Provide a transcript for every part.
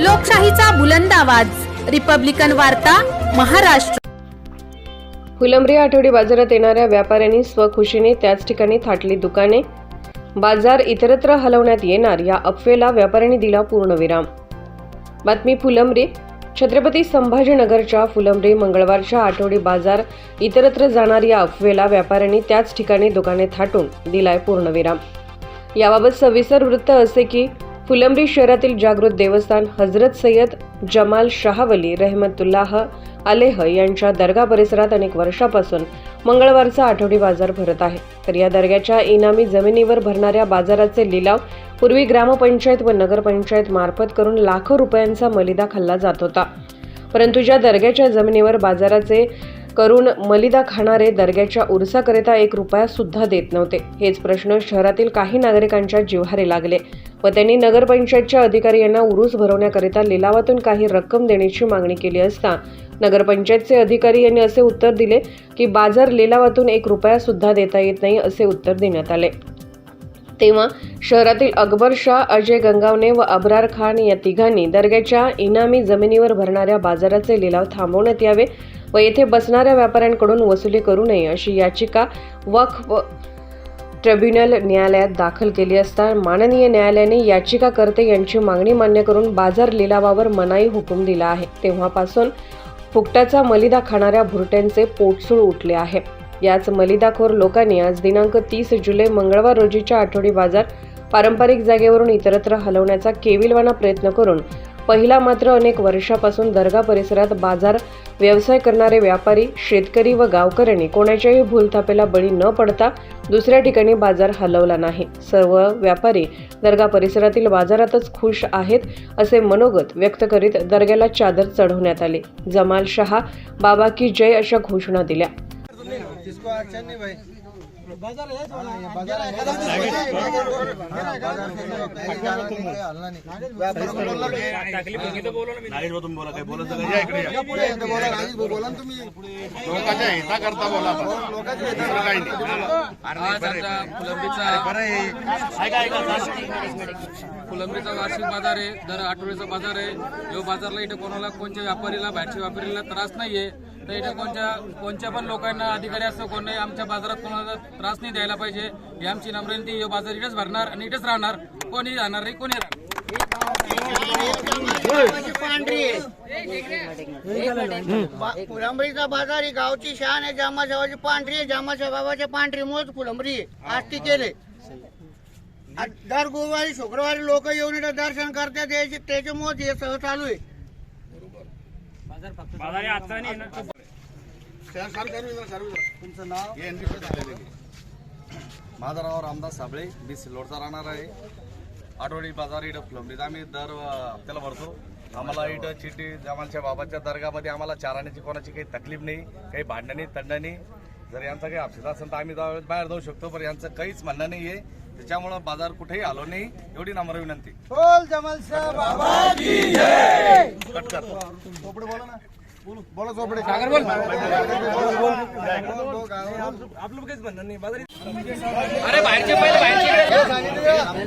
लोकशाहीचा बुलंद आवाज. रिपब्लिकन वार्ता महाराष्ट्र. फुलंब्री आठवडी बाजारात येणाऱ्या व्यापाऱ्यांनी स्वखुशीने त्याच ठिकाणी थाटली दुकाने. बाजार इतरत्र हलवण्यात येणार या अफवेला व्यापाऱ्यांनी दिला पूर्णविराम बातमी फुलंब्री. छत्रपती संभाजीनगरच्या फुलंब्री मंगळवारच्या आठवडी बाजार इतरत्र जाणार या अफवेला व्यापाऱ्यांनी त्याच ठिकाणी दुकाने थाटून दिलाय पूर्णविराम याबाबत सविस्तर वृत्त असे की फुलंब्री शहरातील जागृत देवस्थान हजरत सय्यद जमाल शाहवली रहमतुल्लाह अलेह यांच्या दर्गा परिसरात अनेक वर्षापासून मंगळवारचा आठवडी बाजार भरत आहे. तर या दर्ग्याच्या इनामी जमिनीवर भरणाऱ्या बाजाराचे लिलाव पूर्वी ग्रामपंचायत व नगरपंचायत मार्फत करून लाखो रुपयांचा मलिदा खाल्ला जात होता. परंतु ज्या दर्ग्याच्या जमिनीवर बाजाराचे करून मलिदा खाणारे दर्ग्याच्या उरसाकरिता एक रुपया सुद्धा देत नव्हते. हेच प्रश्न शहरातील काही नागरिकांच्या जिव्हारी लागले व त्यांनी नगरपंचायतच्या अधिकारी यांना उरूस भरवण्याकरिता लिलावातून काही रक्कम देण्याची मागणी केली असता नगरपंचायतचे अधिकारी यांनी असे उत्तर दिले की बाजार लिलावातून एक रुपया सुद्धा देता येत नाही असे उत्तर देण्यात आले. तेव्हा शहरातील अकबर शाह अजय गंगावने व अब्रार खान या तिघांनी दर्ग्याच्या इनामी जमिनीवर भरणाऱ्या बाजाराचे लिलाव थांबवण्यात यावे व येथे बसणाऱ्या व्यापाऱ्यांकडून वसुली करू नये अशी याचिका वक्फ ट्रिब्युनल न्यायालयात दाखल केली असता माननीय न्यायालयाने याचिकाकर्ते यांची मागणी मान्य करून बाजार लिलावावर मनाई हुकूम दिला आहे. तेव्हापासून फुकटाचा मलिदा खाणाऱ्या भुरट्यांचे पोटसूळ उठले आहे. याच मलिदाखोर लोकांनी आज दिनांक तीस जुलै मंगळवार रोजीच्या आठवडी बाजार पारंपरिक जागेवरून इतरत्र हलवण्याचा केविलवाना प्रयत्न करून पहिला मात्र अनेक वर्षापासून दर्गा परिसरात बाजार व्यवसाय करणारे व्यापारी शेतकरी व गावकऱ्यांनी कोणाच्याही भूलथापेला बळी न पडता दुसऱ्या ठिकाणी बाजार हलवला नाही. सर्व व्यापारी दर्गा परिसरातील बाजारातच खुश आहेत असे मनोगत व्यक्त करीत दर्ग्याला चादर चढवण्यात आली. जमाल शहा बाबा की जय अशा घोषणा दिल्या. है ना है तुम्ही. बोला लोकांच्या काही नाही. फुलंबरीचा फुलंबरीचा वार्षिक बाजार आहे दर आठवड्याचा बाजार आहे. यो बाजारला इथे कोणाला कोणत्या व्यापारीला बाहेरच्या व्यापारीला त्रास नाहीये. तर इथे कोणत्या कोणत्या पण लोकांना अधिकारी असतो कोणी आमच्या बाजारात कोणाला त्रास नाही द्यायला पाहिजे. ही आमची नम्रविनंती यो बाजार इथेच भरणार आणि इथेच राहणार. कोणी राहणार नाही कोणी राहणार फुलंबरीचा बाजार ही गावची शान आहे जामासाहेबाची पांढरी आहे जामासाहेब बाबाच्या पांढरी मोज फुलंबरी ती केले आज दर गुरुवारी शुक्रवारी लोक येऊन इथं दर्शन करतात याची त्याचे मोज हे सह चालू आहे. तुमचं नाव. माझं नाव रामदास साबळे मी सिल्लोडचा राहणार आहे. आठवडी बाजार इथं फुलंबरीत. आम्ही दर हप्त्याला भरतो. आम्हाला इथं चिठी जमालच्या बाबाच्या दर्गामध्ये आम्हाला चाराण्याची कोणाची काही तकलीफ नाही काही भांडण नाही तंड नाही. जर यांचा काही अपसेट असेल तर आम्ही बाहेर जाऊ शकतो पण यांचं काहीच म्हणणं नाही आहे त्याच्यामुळं बाजार कुठेही आलो नाही. एवढी नम्र विनंती. बोल जमाल साहब बाबा की कट कर. चोपडे बोला ना बोलो बोला. चोपडे आपलं काहीच म्हणणं नाही बाजार अरे बाहेरचे पहिले बाहेरचे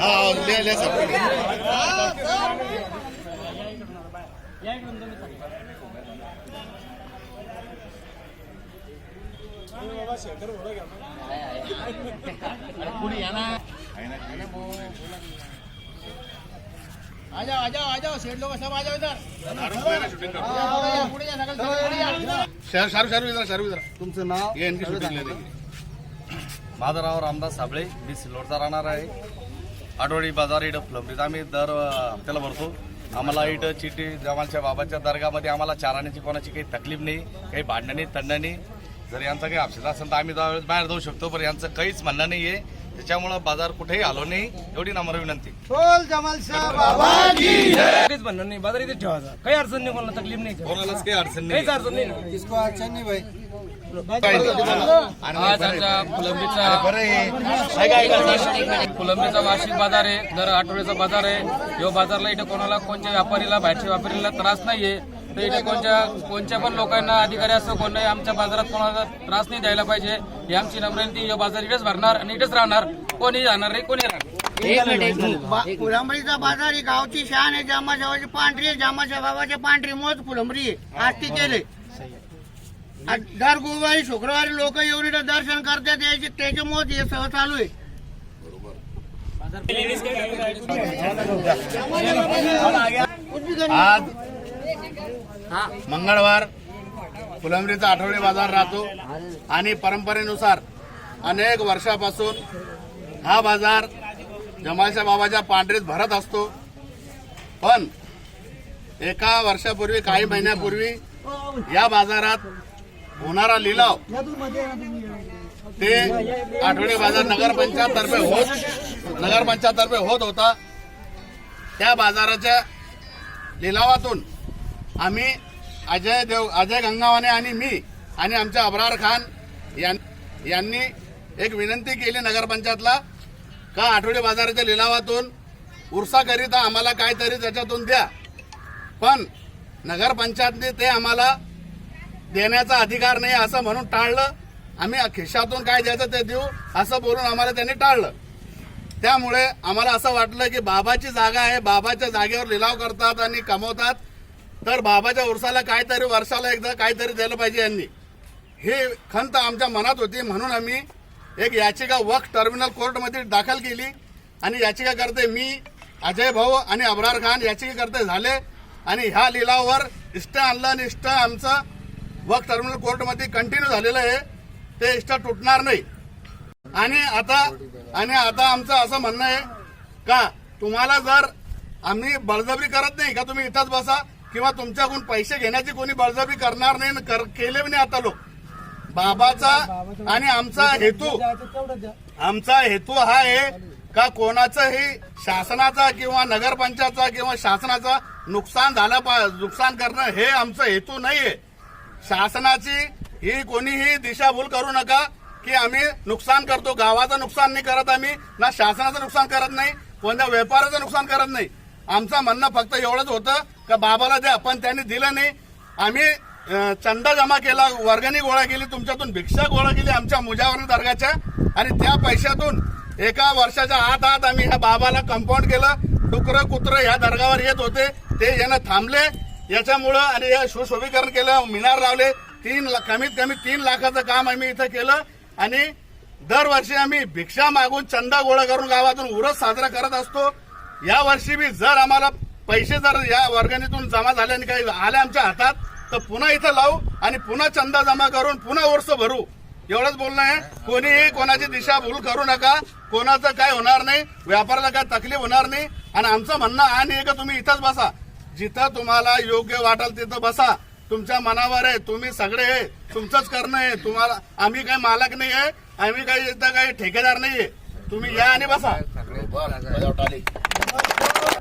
हा ले ले सर. आ जाओ आ जाओ आ जाओ सेठ सब आ जाओ इधर पुढे या पुढे या शारू शारू शारू इधर शारू इधर तुमचं नाव हे NDP शूटिंगला आहे. रामदास साबळे मी सिल्लोडचा राहणार आहे आठवडी बाजार इट फुलंबरीत आम्ही दर त्याला हप्त्याला भरतो आम्हाला इट चिटी जमालच्या बाबाच्या दर्गामध्ये आम्हाला चाराण्याची कोणाची काही तकलीफ नाही काही भांडण नाही तंड नाही जर यांचा काही अपसेट असेल तर आम्ही त्यावेळेस बाहेर जाऊ शकतो पण यांचं काहीच म्हणणं नाही आहे त्याच्यामुळं बाजार कुठेही आलो नाही. एवढी नम्र विनंती. बोल जमाल साहब बाबा काहीच म्हणणं नाही. बाजार इथेच ठेवायचा. काही अडचण नाही कोणाला तकलीफ नाही. कोणालाच काही अडचण नाही. काहीच अडचण नाही. ना. किसको अच्छा नहीं भाई आज आमचा बरं आहे. ऐका फुलंबरीचा वार्षिक बाजार आहे. दर आठवड्याचा बाजार आहे. यो बाजारला इथे कोणाला कोणत्या व्यापारीला बाहेरच्या व्यापारीला त्रास नाहीये. तर इथे कोणत्या कोणत्या पण लोकांना अधिकारी असतो कोणी आमच्या बाजारात कोणाला त्रास नाही द्यायला पाहिजे. ही आमची नम्रती यो बाजार इथेच भरणार आणि इथेच राहणार. कोणी जाणार नाही कोणी राहणार. बा- फुलंबरीचा बाजार ही गावची शान आहे जामाशावाची पांढरी आहे जामाशा बाबाची पांढरी मोज फुलंबरी आहे. आज ती केले आज दर गुरुवारी शुक्रवारी लोक येऊन इथं दर्शन करतात याची त्याचे मोज हे सह चालू आहे. आज मंगळवार फुलंबरीचा आठवडी बाजार राहतो. आणि परंपरेनुसार अनेक वर्षापासून हा बाजार जमालच्या बाबाच्या पांढरीत भरत असतो. पण एका वर्षापूर्वी काही महिन्यापूर्वी या बाजारात होणारा लिलाव ते आठवडे बाजार नगरपंचायतर्फे होत नगरपंचायतर्फे होत होता. त्या बाजाराच्या लिलावातून आम्ही अजय देव अजय गंगावाने आणि मी आणि आमच्या अब्रार खान यां- यांनी एक विनंती केली नगरपंचायतला का आठवडे बाजाराच्या लिलावातून उर्साकरिता आम्हाला काहीतरी त्याच्यातून द्या. पण नगरपंचायतने ते आम्हाला देण्याचा अधिकार नाही असं म्हणून टाळलं. आम्ही खिशातून काय द्यायचं ते देऊ असं बोलून आम्हाला त्यांनी टाळलं. त्यामुळे आम्हाला असं वाटलं की बाबाची जागा आहे बाबाच्या जागेवर लिलाव करतात आणि कमवतात. तर बाबाच्या उरसाला काहीतरी वर्षाला एकदा काहीतरी द्यायला पाहिजे यांनी. ही खंत आमच्या मनात होती म्हणून आम्ही एक याचिका वक्फ टर्मिनल कोर्टमध्ये दाखल केली. आणि याचिका करते मी अजय भाऊ आणि अब्रार खान याचिका करते झाले. आणि ह्या लिलावावर इष्ट आणलं आणि इष्ट आमचं वक्फ टर्मिनल कोर्टमध्ये कंटिन्यू झालेलं आहे. ते इष्ट तुटणार नाही. आणि आता आणि आता आमचं असं म्हणणं आहे का तुम्हाला जर आम्ही बळजबरी करत नाही का तुम्ही इथंच बसा किंवा तुमच्याकडून पैसे घेण्याची कोणी बळजबी करणार नाही कर- केले नाही आता लोक. बाबाचा आणि आमचा हेतू. आमचा हेतू हा आहे का कोणाचंही शासनाचा किंवा नगरपंचायतचा किंवा शासनाचा नुकसान झालं पा नुकसान करणं हे आमचा हेतू नाहीये. शासनाची ही कोणीही दिशाभूल करू नका की आम्ही नुकसान करतो. गावाचं नुकसान नाही करत आम्ही ना शासनाचं नुकसान करत नाही कोणत्या व्यापाराचं नुकसान करत नाही. आमचं म्हणणं फक्त एवढंच होतं का बाबाला द्या पण त्यांनी दिलं नाही. आम्ही चंदा जमा केला वर्गणी गोळा केली तुमच्यातून भिक्षा गोळा केली आमच्या मुजावरण दर्गाच्या आणि त्या पैशातून एका वर्षाच्या आत आत आम्ही ह्या बाबाला कंपाऊंड केलं. डुकरं कुत्रं ह्या दर्गावर येत होते. ते यानं थांबले. याच्यामुळं आणि हे सुशोभीकरण केलं मिनार लावले. तीन ला- कमीत कमी तीन लाखाचं काम आम्ही इथं केलं. आणि दरवर्षी आम्ही भिक्षा मागून चंदा गोळा करून गावातून उरस साजरा करत असतो. या वर्षी बी जर आम्हाला पैसे जर या वर्गणीतून जमा झाले आणि काही आले आमच्या हातात तर पुन्हा इथं लावू आणि पुन्हा चंदा जमा करून पुन्हा वर्ष भरू एवढंच बोलणं आहे कोणीही कोणाची दिशा भूल करू नका कोणाचं काय होणार नाही व्यापाराला काय तकलीफ होणार नाही आणि आमचं म्हणणं आणि नाही का तुम्ही इथंच बसा जिथं तुम्हाला योग्य वाटेल तिथं बसा तुमच्या मनावर आहे तुम्ही सगळे आहे तुमचंच करणं आहे तुम्हाला आम्ही काही मालक नाही आहे आम्ही काही इथं काही ठेकेदार नाहीये तुम्ही या आणि बसा